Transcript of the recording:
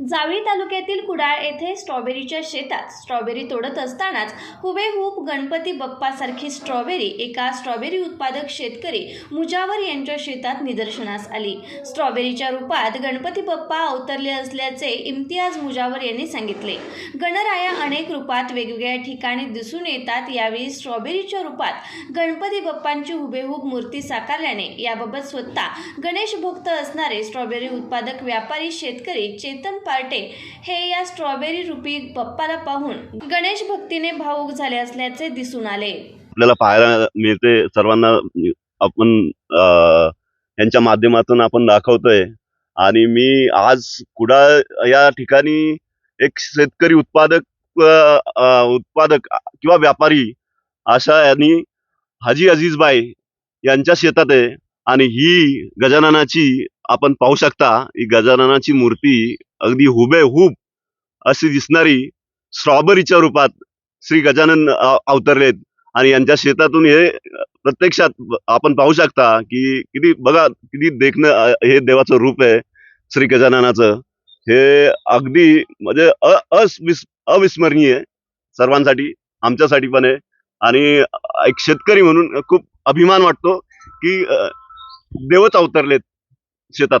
जावळी तालुक्यातील कुडाळ येथे स्ट्रॉबेरीच्या शेतात स्ट्रॉबेरी तोडत असतानाच हुबेहूब गणपती बप्पासारखी स्ट्रॉबेरी एका स्ट्रॉबेरी उत्पादक शेतकरी मुजावर यांच्या शेतात निदर्शनास आली. स्ट्रॉबेरीच्या रूपात गणपती बप्पा अवतरले असल्याचे इम्तियाज मुजावर यांनी सांगितले. गणराया अनेक रूपात वेगवेगळ्या ठिकाणी दिसून येतात यावेळी स्ट्रॉबेरीच्या रूपात गणपती बप्पांची हुबेहूब मूर्ती साकारल्याने याबाबत स्वतः गणेश भक्त असणारे स्ट्रॉबेरी उत्पादक व्यापारी शेतकरी चेतन पार्टे हे या स्ट्रॉबेरी रूपी बाप्पाला पाहून गणेश भक्तीने भावूक झाले असल्याचे दिसून आले. आपल्याला पाहायला मिळते सर्वांना आपण यांच्या माध्यमातून आपण दाखवतोय. आणि मी आज कुडाळ या ठिकाणी एक शेतकरी उत्पादक उत्पादक किंवा व्यापारी अशा यांनी हाजी अजीजबाई यांच्या शेतात आहे. आणि ही गजाननाची आपण पाहू शकता ही गजाननाची मूर्ती अगदी हुबेहूब अशी दिसणारी स्ट्रॉबेरीच्या रूपात श्री गजानन अवतरलेत. आणि यांच्या शेतातून हे प्रत्यक्षात आपण पाहू शकता की किती बघा किती देखणं हे देवाचं रूप आहे श्री गजाननाचं. हे अगदी म्हणजे अ- अविस्मरणीय सर्वांसाठी आमच्यासाठी पण आहे. आणि एक शेतकरी म्हणून खूप अभिमान वाटतो की देवच अवतरलेत शेतात.